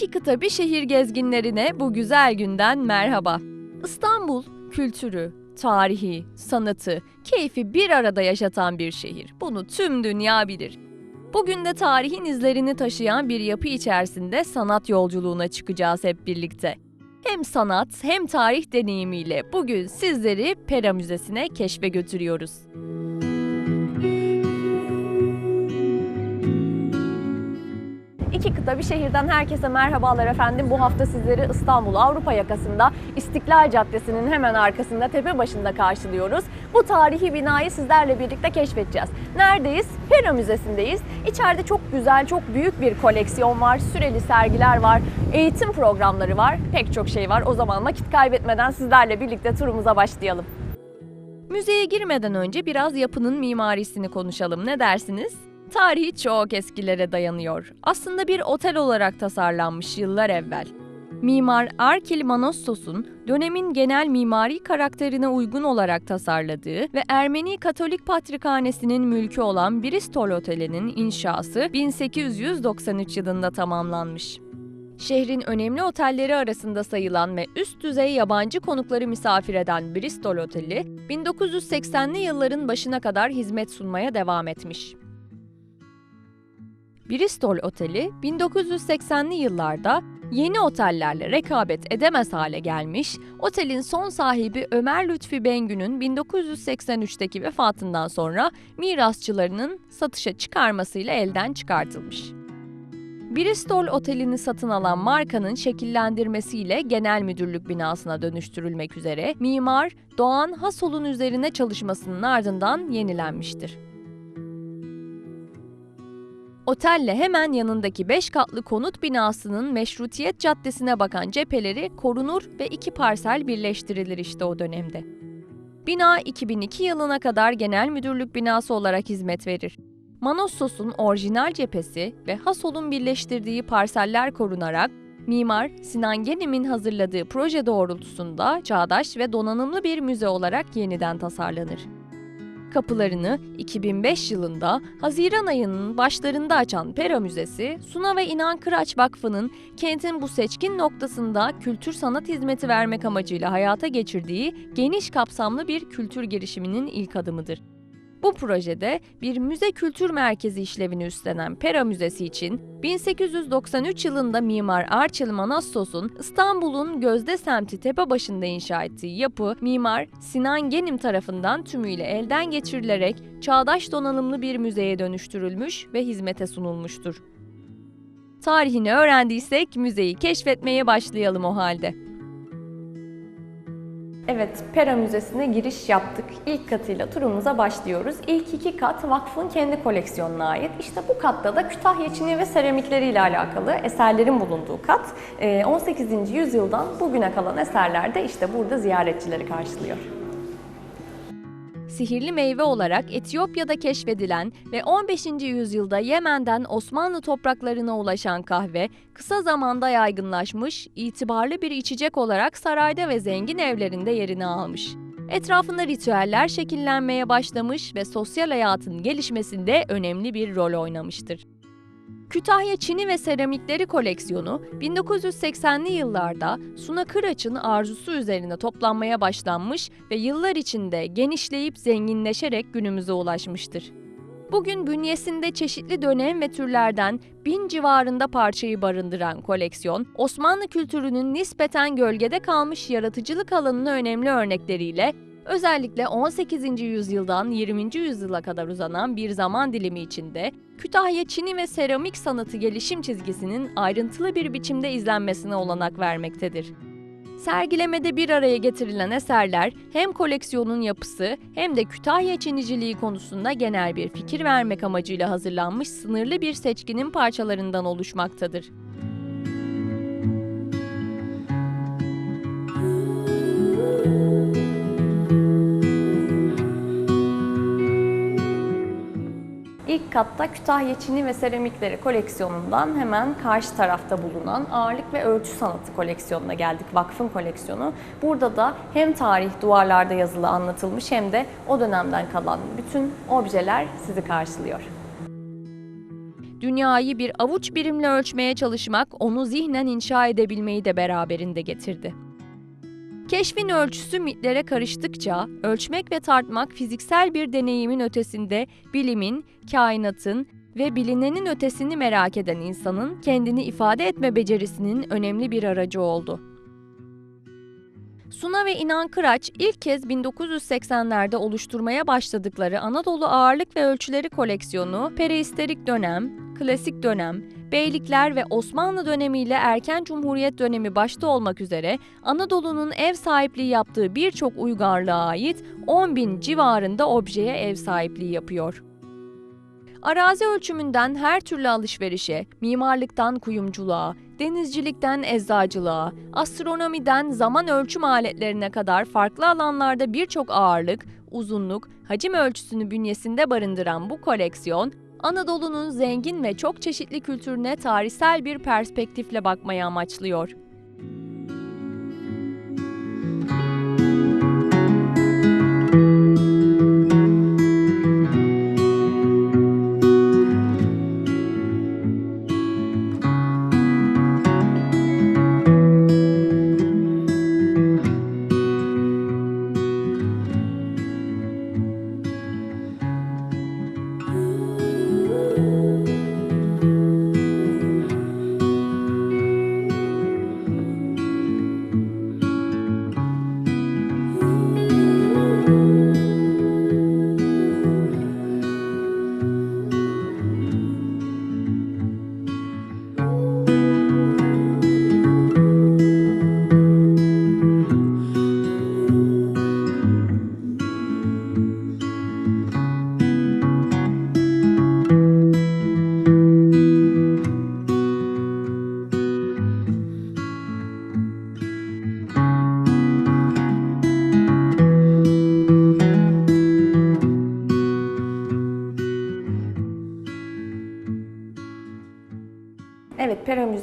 İki kıta bir şehir gezginlerine bu güzel günden merhaba. İstanbul, kültürü, tarihi, sanatı, keyfi bir arada yaşatan bir şehir. Bunu tüm dünya bilir. Bugün de tarihin izlerini taşıyan bir yapı içerisinde sanat yolculuğuna çıkacağız hep birlikte. Hem sanat hem tarih deneyimiyle bugün sizleri Pera Müzesi'ne keşfe götürüyoruz. İki kıta bir şehirden herkese merhabalar efendim. Bu hafta sizleri İstanbul Avrupa yakasında İstiklal Caddesi'nin hemen arkasında tepe başında karşılıyoruz. Bu tarihi binayı sizlerle birlikte keşfedeceğiz. Neredeyiz? Pera Müzesi'ndeyiz. İçeride çok güzel, çok büyük bir koleksiyon var. Süreli sergiler var. Eğitim programları var. Pek çok şey var. O zaman vakit kaybetmeden sizlerle birlikte turumuza başlayalım. Müzeye girmeden önce biraz yapının mimarisini konuşalım. Ne dersiniz? Tarihi çok eskilere dayanıyor. Aslında bir otel olarak tasarlanmış yıllar evvel. Mimar Arkil Manossos'un dönemin genel mimari karakterine uygun olarak tasarladığı ve Ermeni Katolik Patrikhanesi'nin mülkü olan Bristol Oteli'nin inşası 1893 yılında tamamlanmış. Şehrin önemli otelleri arasında sayılan ve üst düzey yabancı konukları misafir eden Bristol Oteli, 1980'li yılların başına kadar hizmet sunmaya devam etmiş. Bristol Oteli 1980'li yıllarda yeni otellerle rekabet edemez hale gelmiş, otelin son sahibi Ömer Lütfi Bengü'nün 1983'teki vefatından sonra mirasçılarının satışa çıkarmasıyla elden çıkartılmış. Bristol Oteli'ni satın alan markanın şekillendirmesiyle genel müdürlük binasına dönüştürülmek üzere mimar Doğan Hasol'un üzerine çalışmasının ardından yenilenmiştir. Otelle hemen yanındaki 5 katlı konut binasının Meşrutiyet Caddesi'ne bakan cepheleri korunur ve iki parsel birleştirilir işte o dönemde. Bina 2002 yılına kadar genel müdürlük binası olarak hizmet verir. Manossos'un orijinal cephesi ve Hasol'un birleştirdiği parseller korunarak mimar Sinan Genim'in hazırladığı proje doğrultusunda çağdaş ve donanımlı bir müze olarak yeniden tasarlanır. Kapılarını 2005 yılında Haziran ayının başlarında açan Pera Müzesi, Suna ve İnan Kıraç Vakfı'nın kentin bu seçkin noktasında kültür sanat hizmeti vermek amacıyla hayata geçirdiği geniş kapsamlı bir kültür girişiminin ilk adımıdır. Bu projede bir müze kültür merkezi işlevini üstlenen Pera Müzesi için 1893 yılında mimar Arçil Manassos'un İstanbul'un Gözde semti Tepebaşı'nda inşa ettiği yapı mimar Sinan Genim tarafından tümüyle elden geçirilerek çağdaş donanımlı bir müzeye dönüştürülmüş ve hizmete sunulmuştur. Tarihini öğrendiysek müzeyi keşfetmeye başlayalım o halde. Evet, Pera Müzesi'ne giriş yaptık. İlk katıyla turumuza başlıyoruz. İlk iki kat vakfın kendi koleksiyonuna ait. İşte bu katta da Kütahya çini ve seramikleriyle alakalı eserlerin bulunduğu kat. Ee, 18. yüzyıldan bugüne kalan eserler de işte burada ziyaretçileri karşılıyor. Sihirli meyve olarak Etiyopya'da keşfedilen ve 15. yüzyılda Yemen'den Osmanlı topraklarına ulaşan kahve kısa zamanda yaygınlaşmış, itibarlı bir içecek olarak sarayda ve zengin evlerinde yerini almış. Etrafında ritüeller şekillenmeye başlamış ve sosyal hayatın gelişmesinde önemli bir rol oynamıştır. Kütahya Çini ve Seramikleri koleksiyonu 1980'li yıllarda Suna Kıraç'ın arzusu üzerine toplanmaya başlanmış ve yıllar içinde genişleyip zenginleşerek günümüze ulaşmıştır. Bugün bünyesinde çeşitli dönem ve türlerden bin civarında parçayı barındıran koleksiyon, Osmanlı kültürünün nispeten gölgede kalmış yaratıcılık alanının önemli örnekleriyle Özellikle 18. yüzyıldan 20. yüzyıla kadar uzanan bir zaman dilimi içinde Kütahya çini ve seramik sanatı gelişim çizgisinin ayrıntılı bir biçimde izlenmesine olanak vermektedir. Sergilemede bir araya getirilen eserler hem koleksiyonun yapısı hem de Kütahya çiniciliği konusunda genel bir fikir vermek amacıyla hazırlanmış sınırlı bir seçkinin parçalarından oluşmaktadır. İlk katta Kütahya Çini ve Seramikleri koleksiyonundan hemen karşı tarafta bulunan ağırlık ve ölçü sanatı koleksiyonuna geldik. Vakfın koleksiyonu. Burada da hem tarih duvarlarda yazılı anlatılmış hem de o dönemden kalan bütün objeler sizi karşılıyor. Dünyayı bir avuç birimle ölçmeye çalışmak onu zihnen inşa edebilmeyi de beraberinde getirdi. Keşfin ölçüsü mitlere karıştıkça ölçmek ve tartmak fiziksel bir deneyimin ötesinde bilimin, kainatın ve bilinenin ötesini merak eden insanın kendini ifade etme becerisinin önemli bir aracı oldu. Suna ve İnan Kıraç ilk kez 1980'lerde oluşturmaya başladıkları Anadolu Ağırlık ve Ölçüleri koleksiyonu, Pereistorik dönem, Klasik dönem, Beylikler ve Osmanlı dönemiyle Erken Cumhuriyet dönemi başta olmak üzere Anadolu'nun ev sahipliği yaptığı birçok uygarlığa ait 10 bin civarında objeye ev sahipliği yapıyor. Arazi ölçümünden her türlü alışverişe, mimarlıktan kuyumculuğa, denizcilikten eczacılığa, astronomiden zaman ölçüm aletlerine kadar farklı alanlarda birçok ağırlık, uzunluk, hacim ölçüsünü bünyesinde barındıran bu koleksiyon, Anadolu'nun zengin ve çok çeşitli kültürüne tarihsel bir perspektifle bakmayı amaçlıyor.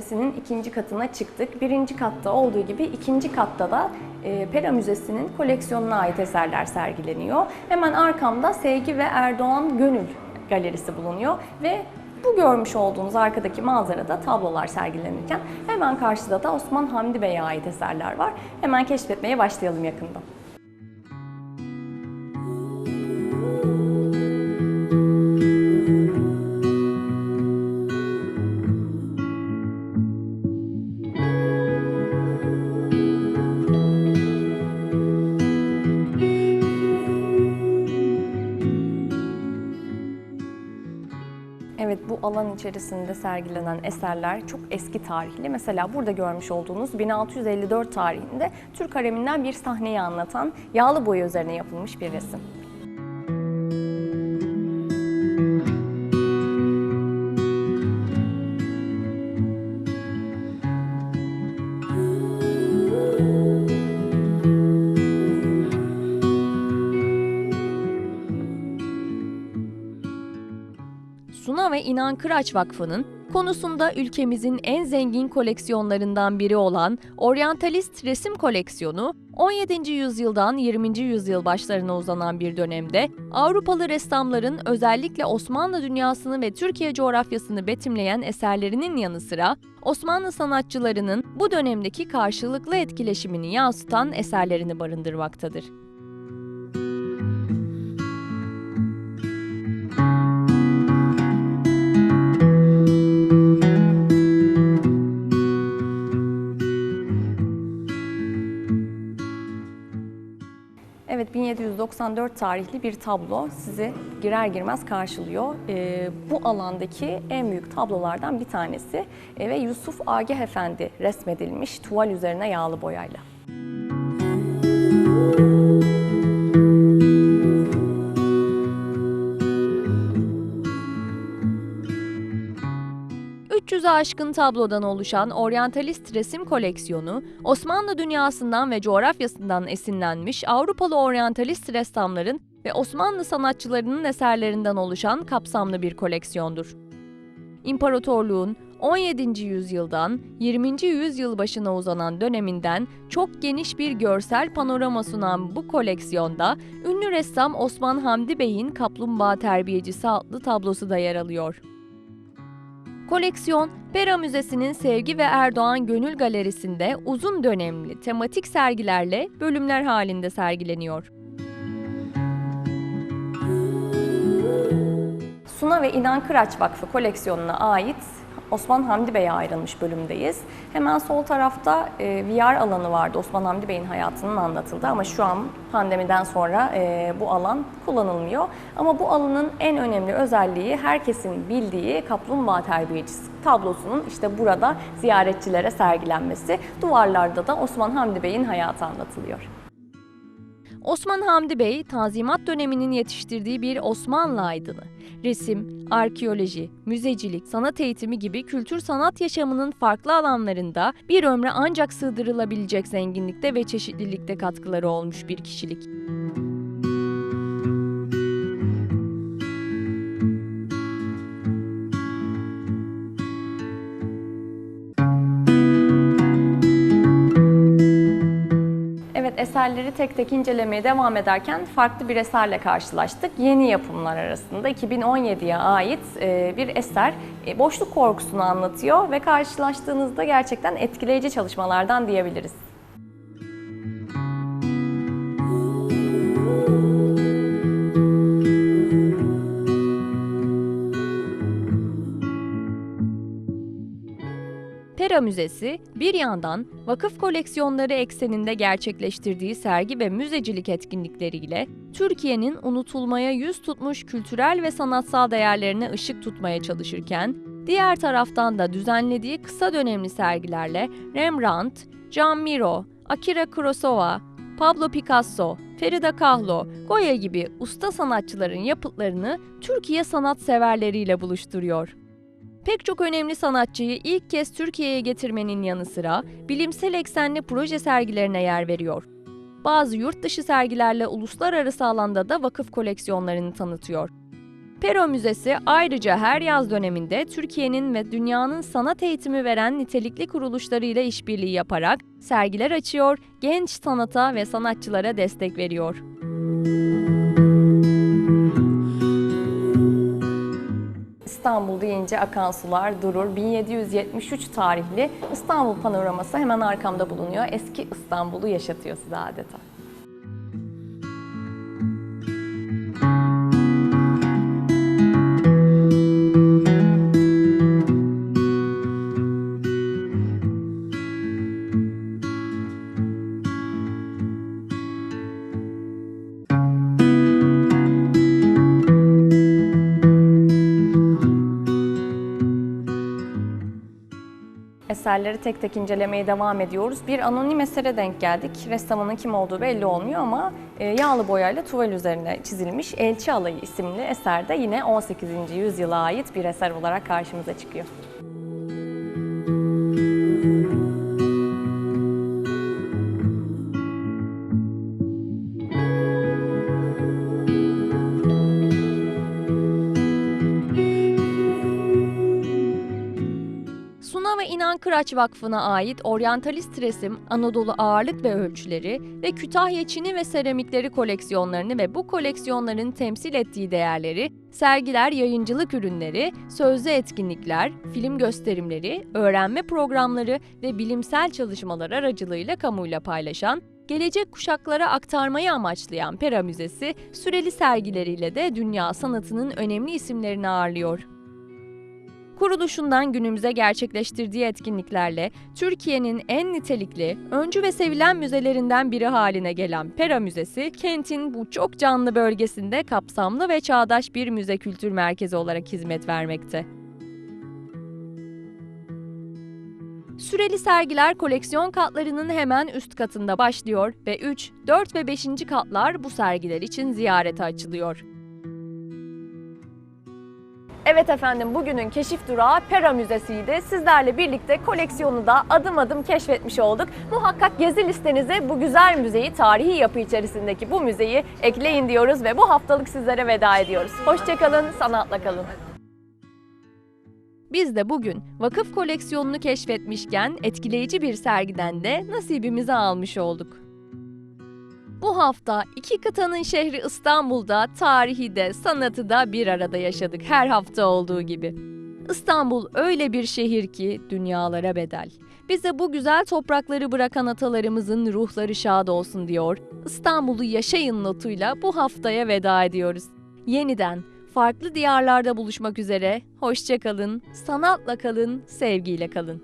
Müzesi'nin ikinci katına çıktık. Birinci katta olduğu gibi ikinci katta da e, Pera Müzesi'nin koleksiyonuna ait eserler sergileniyor. Hemen arkamda Sevgi ve Erdoğan Gönül galerisi bulunuyor ve bu görmüş olduğunuz arkadaki manzarada tablolar sergilenirken hemen karşıda da Osman Hamdi Bey'e ait eserler var. Hemen keşfetmeye başlayalım yakında. İçerisinde sergilenen eserler çok eski tarihli. Mesela burada görmüş olduğunuz 1654 tarihinde Türk hareminden bir sahneyi anlatan yağlı boya üzerine yapılmış bir resim. Suna ve İnan Kıraç Vakfı'nın konusunda ülkemizin en zengin koleksiyonlarından biri olan Oryantalist Resim Koleksiyonu, 17. yüzyıldan 20. yüzyıl başlarına uzanan bir dönemde Avrupalı ressamların özellikle Osmanlı dünyasını ve Türkiye coğrafyasını betimleyen eserlerinin yanı sıra Osmanlı sanatçılarının bu dönemdeki karşılıklı etkileşimini yansıtan eserlerini barındırmaktadır. Evet 1794 tarihli bir tablo sizi girer girmez karşılıyor. Ee, bu alandaki en büyük tablolardan bir tanesi Ee, ve Yusuf Agah Efendi resmedilmiş tuval üzerine yağlı boyayla. ...300'ü aşkın tablodan oluşan oryantalist resim koleksiyonu, Osmanlı dünyasından ve coğrafyasından esinlenmiş Avrupalı oryantalist ressamların ve Osmanlı sanatçılarının eserlerinden oluşan kapsamlı bir koleksiyondur. İmparatorluğun 17. yüzyıldan 20. yüzyıl başına uzanan döneminden çok geniş bir görsel panorama sunan bu koleksiyonda ünlü ressam Osman Hamdi Bey'in Kaplumbağa Terbiyecisi adlı tablosu da yer alıyor. Koleksiyon, Pera Müzesi'nin Sevgi ve Erdoğan Gönül Galerisi'nde uzun dönemli tematik sergilerle bölümler halinde sergileniyor. Suna ve İnan Kıraç Vakfı koleksiyonuna ait Osman Hamdi Bey'e ayrılmış bölümdeyiz. Hemen sol tarafta e, VR alanı vardı. Osman Hamdi Bey'in hayatının anlatıldığı ama şu an pandemiden sonra e, bu alan kullanılmıyor. Ama bu alanın en önemli özelliği herkesin bildiği kaplumbağa terbiyecisi tablosunun işte burada ziyaretçilere sergilenmesi. Duvarlarda da Osman Hamdi Bey'in hayatı anlatılıyor. Osman Hamdi Bey, Tanzimat döneminin yetiştirdiği bir Osmanlı aydını. Resim, arkeoloji, müzecilik, sanat eğitimi gibi kültür sanat yaşamının farklı alanlarında bir ömre ancak sığdırılabilecek zenginlikte ve çeşitlilikte katkıları olmuş bir kişilik. Eserleri tek tek incelemeye devam ederken farklı bir eserle karşılaştık. Yeni yapımlar arasında 2017'ye ait e, bir eser e, boşluk korkusunu anlatıyor ve karşılaştığınızda gerçekten etkileyici çalışmalardan diyebiliriz. Müzesi bir yandan vakıf koleksiyonları ekseninde gerçekleştirdiği sergi ve müzecilik etkinlikleriyle Türkiye'nin unutulmaya yüz tutmuş kültürel ve sanatsal değerlerine ışık tutmaya çalışırken, diğer taraftan da düzenlediği kısa dönemli sergilerle Rembrandt, John Miro, Akira Kurosawa, Pablo Picasso, Frida Kahlo, Goya gibi usta sanatçıların yapıtlarını Türkiye sanatseverleriyle buluşturuyor. Pek çok önemli sanatçıyı ilk kez Türkiye'ye getirmenin yanı sıra bilimsel eksenli proje sergilerine yer veriyor. Bazı yurt dışı sergilerle uluslararası alanda da vakıf koleksiyonlarını tanıtıyor. Pero Müzesi ayrıca her yaz döneminde Türkiye'nin ve dünyanın sanat eğitimi veren nitelikli kuruluşlarıyla işbirliği yaparak sergiler açıyor, genç sanata ve sanatçılara destek veriyor. İstanbul deyince akan sular durur. 1773 tarihli İstanbul panoraması hemen arkamda bulunuyor. Eski İstanbul'u yaşatıyor size adeta. Eserleri tek tek incelemeye devam ediyoruz. Bir anonim esere denk geldik. Ressamının kim olduğu belli olmuyor ama e, yağlı boyayla tuval üzerine çizilmiş Elçi Alayı isimli eserde yine 18. yüzyıla ait bir eser olarak karşımıza çıkıyor. Kıraç Vakfı'na ait oryantalist resim, Anadolu ağırlık ve ölçüleri ve Kütahya çini ve seramikleri koleksiyonlarını ve bu koleksiyonların temsil ettiği değerleri, sergiler, yayıncılık ürünleri, sözlü etkinlikler, film gösterimleri, öğrenme programları ve bilimsel çalışmalar aracılığıyla kamuyla paylaşan, gelecek kuşaklara aktarmayı amaçlayan Pera Müzesi, süreli sergileriyle de dünya sanatının önemli isimlerini ağırlıyor. Kuruluşundan günümüze gerçekleştirdiği etkinliklerle Türkiye'nin en nitelikli, öncü ve sevilen müzelerinden biri haline gelen Pera Müzesi, kentin bu çok canlı bölgesinde kapsamlı ve çağdaş bir müze kültür merkezi olarak hizmet vermekte. Süreli sergiler koleksiyon katlarının hemen üst katında başlıyor ve 3, 4 ve 5. katlar bu sergiler için ziyarete açılıyor. Evet efendim bugünün keşif durağı Pera Müzesi'ydi. Sizlerle birlikte koleksiyonu da adım adım keşfetmiş olduk. Muhakkak gezi listenize bu güzel müzeyi, tarihi yapı içerisindeki bu müzeyi ekleyin diyoruz ve bu haftalık sizlere veda ediyoruz. Hoşçakalın, sanatla kalın. Biz de bugün vakıf koleksiyonunu keşfetmişken etkileyici bir sergiden de nasibimizi almış olduk. Bu hafta iki kıtanın şehri İstanbul'da tarihi de sanatı da bir arada yaşadık her hafta olduğu gibi. İstanbul öyle bir şehir ki dünyalara bedel. Bize bu güzel toprakları bırakan atalarımızın ruhları şad olsun diyor. İstanbul'u yaşayın notuyla bu haftaya veda ediyoruz. Yeniden farklı diyarlarda buluşmak üzere. Hoşça kalın, sanatla kalın, sevgiyle kalın.